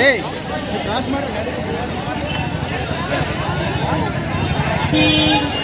Hey! Thank you.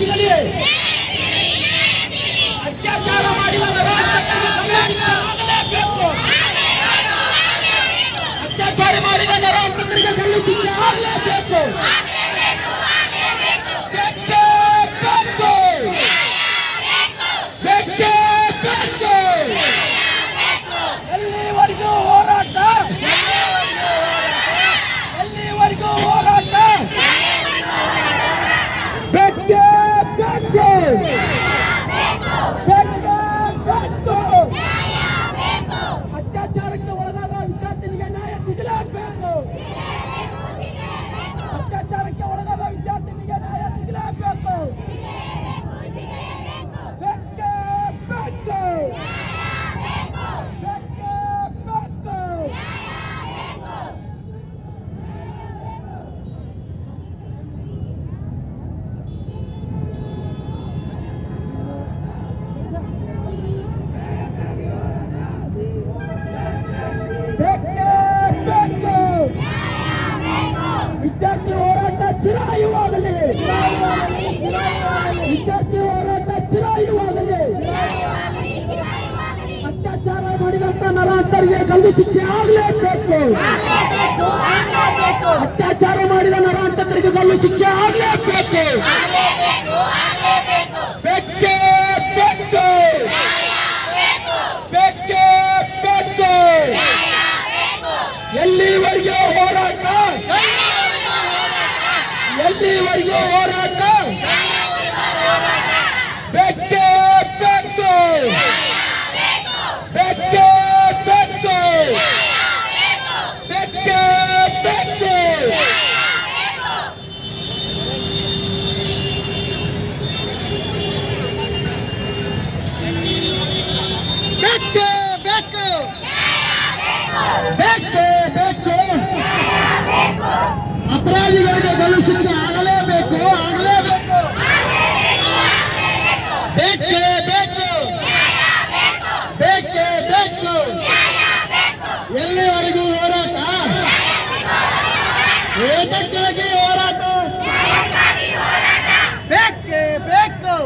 ವಿದ್ಯಾರ್ಥಿನಿಗೆ ನ್ಯಾಯ ಸಿಗಲಿ ಅತ್ಯಾಚಾರ ಮಾಡಿದ ನರಾಂತಕರಿಗೆ ಕಲ್ಲು ಶಿಕ್ಷೆ ಆಗಲೇಬೇಕು. ವಿದ್ಯಾರ್ಥಿ ಹೋರಾಟ ಚಿರಾಯುವಾಗಲಿ. ವಿದ್ಯಾರ್ಥಿ ಹೋರಾಟ ಚಿರಾಯುವಾಗಲಿ. ಅತ್ಯಾಚಾರ ಮಾಡಿದಂತ ನರಾಂತರಿಗೆ ಗಲ್ಲು ಶಿಕ್ಷೆ ಆಗ್ಲೇಬೇಕು. ಅತ್ಯಾಚಾರ ಮಾಡಿದ ನರಾಂತರಿಗೆ ಗಲ್ಲು ಶಿಕ್ಷೆ ಆಗಲೇಬೇಕು ಬೇಕೇ ಬೇಕು ಬೇಕೇ ಬೇಕು ಎಲ್ಲಿವರೆಗೆ ಹೋರಾಟ ಎಲ್ಲಿವರೆಗೆ ಹೋರಾಟ ಬೇಕೇ ಬೇಕು ಬೇಕೇ ಬೇಕು ಬೇಕೇ ಬೇಕು ಬೇಕೇ ಬೇಕು ಬೇಕೇ ಬೇಕು ಅಪರಾಧಿಗಳಿಗೆ ಗಲ್ಲು ಶಿಕ್ಷೆ ಆಗಲೇಬೇಕು ಆಗಲೇಬೇಕು ಬೇಕೇ ಬೇಕು ಬೇಕೇ ಬೇಕು ಎಲ್ಲಿವರೆಗೂ ಹೋರಾಟ ಏತಕ್ಕಾಗಿ ಹೋರಾಟ ಬೇಕೇ ಬೇಕು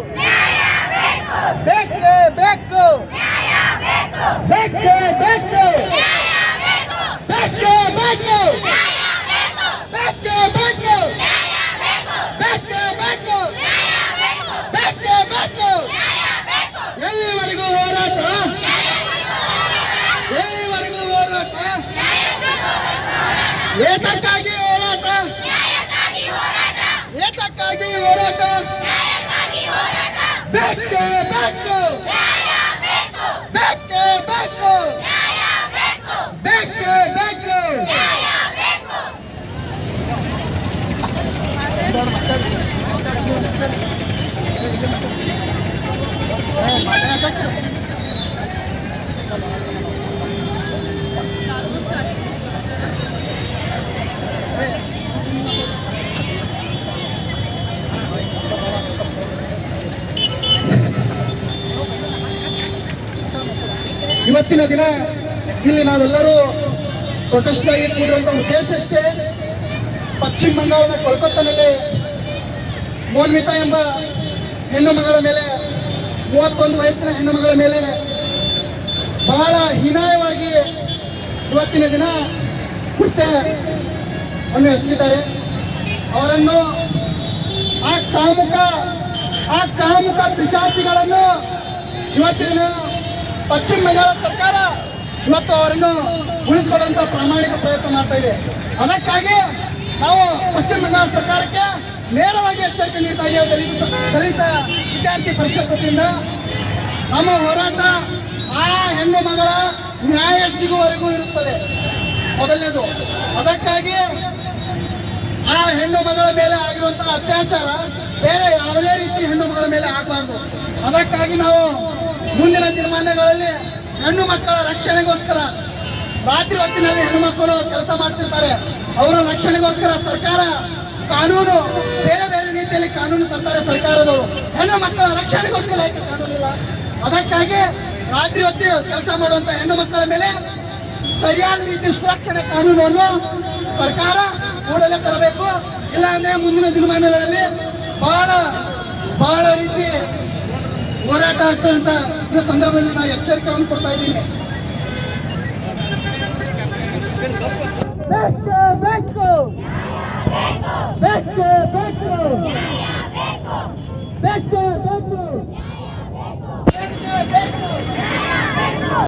ಬೇಕೇ ಬೇಕು. ಬೇಕೇ ಬೇಕು. ಬೇಕೇ ಬೇಕು. ಬೇಕೇ ಬೇಕು. ಬೇಕೇ ಬೇಕು. ಬೇಕೇ ಎಲ್ಲಿವರೆಗೂ ಹೋರಾಟ? ಎಲ್ಲಿವರೆಗೂ ಹೋರಾಟ? ಏತಕ್ಕಾಗಿ ಹೋರಾಟ? ಏತಕ್ಕಾಗಿ ಹೋರಾಟ? ಬೇಕೇ ಬೇಕು ಬೇಕೇ ಬೇಕು ಇವತ್ತಿನ ದಿನ ಇಲ್ಲಿ ನಾವೆಲ್ಲರೂ ಪ್ರೊಟೆಸ್ಟ್ ಆಗಿ ಕೂಡುವಂತ ಉದ್ದೇಶ ಅಷ್ಟೇ. ಪಶ್ಚಿಮ ಬಂಗಾಳದ ಕೋಲ್ಕತ್ತಾನಲ್ಲಿ ಮೋನ್ವಿತಾ ಎಂಬ ಹೆಣ್ಣು ಮಗಳ ಮೇಲೆ, ಮೂವತ್ತೊಂದು ವಯಸ್ಸಿನ ಹೆಣ್ಣು ಮಗಳ ಮೇಲೆ ಬಹಳ ಹೀನಾಯವಾಗಿ ಇವತ್ತಿನ ದಿನ ಕೃತ್ಯ ಎಸಗಿದ್ದಾರೆ. ಅವರನ್ನು ಆ ಕಾಮುಕ ಆ ಕಾಮುಕ ಪಿಚಾಚಿಗಳನ್ನು ಇವತ್ತಿನ ಪಶ್ಚಿಮ ಬಂಗಾಳ ಸರ್ಕಾರ ಇವತ್ತು ಅವರನ್ನು ಉಳಿಸಿಕೊಳ್ಳುವಂತ ಪ್ರಾಮಾಣಿಕ ಪ್ರಯತ್ನ ಮಾಡ್ತಾ ಇದೆ. ಅದಕ್ಕಾಗಿ ನಾವು ಪಶ್ಚಿಮ ಬಂಗಾಳ ಸರ್ಕಾರಕ್ಕೆ ನೇರವಾಗಿ ಎಚ್ಚರಿಕೆ ನೀಡ್ತಾ ಇದೆ ದಲಿತ ದಲಿತ ವಿದ್ಯಾರ್ಥಿ ಪರಿಷತ್ ನಮ್ಮ ಹೋರಾಟ ಆ ಹೆಣ್ಣು ಮಗಳ ನ್ಯಾಯ ಸಿಗುವವರೆಗೂ ಇರುತ್ತದೆ. ಮೊದಲನೇದು. ಅದಕ್ಕಾಗಿ ಆ ಹೆಣ್ಣು ಮಗಳ ಮೇಲೆ ಆಗಿರುವಂತಹ ಅತ್ಯಾಚಾರ ಬೇರೆ ಯಾವುದೇ ರೀತಿ ಹೆಣ್ಣು ಮಗಳ ಮೇಲೆ ಆಗಬಾರ್ದು. ಅದಕ್ಕಾಗಿ ನಾವು ಮುಂದಿನ ತೀರ್ಮಾನಗಳಲ್ಲಿ ಹೆಣ್ಣು ಮಕ್ಕಳ ರಕ್ಷಣೆಗೋಸ್ಕರ ರಾತ್ರಿ ಹೊತ್ತಿನಲ್ಲಿ ಹೆಣ್ಣು ಮಕ್ಕಳು ಕೆಲಸ ಮಾಡ್ತಿರ್ತಾರೆ. ಅವರ ರಕ್ಷಣೆಗೋಸ್ಕರ ಸರ್ಕಾರ ಕಾನೂನು, ಬೇರೆ ಬೇರೆ ರೀತಿಯಲ್ಲಿ ಕಾನೂನು ತರ್ತಾರೆ ಸರ್ಕಾರದವರು. ಹೆಣ್ಣು ಮಕ್ಕಳ ರಕ್ಷಣೆಗೋಸ್ಕರ ಯಾಕೆ ಕಾನೂನಿಲ್ಲ ಅದಕ್ಕಾಗಿ ರಾತ್ರಿ ಹೊತ್ತು ಕೆಲಸ ಮಾಡುವಂತ ಹೆಣ್ಣು ಮಕ್ಕಳ ಮೇಲೆ ಸರಿಯಾದ ರೀತಿ ಸುರಕ್ಷಣೆ ಕಾನೂನನ್ನು ಸರ್ಕಾರ ಕೂಡಲೇ ತರಬೇಕು. ಇಲ್ಲಾಂದ್ರೆ ಮುಂದಿನ ದಿನಮಾನಗಳಲ್ಲಿ ಬಹಳ ಬಹಳ ರೀತಿ ಹೋರಾಟ ಆಗ್ತದಂತ ಈ ಸಂದರ್ಭದಲ್ಲಿ ನಾನು ಎಚ್ಚರಿಕೆಯನ್ನು ಕೊಡ್ತಾ ಇದ್ದೀನಿ. ಬೇಕು ಬೇಕು ಬೇಕು ಬೇಕು, ಬೇಕು.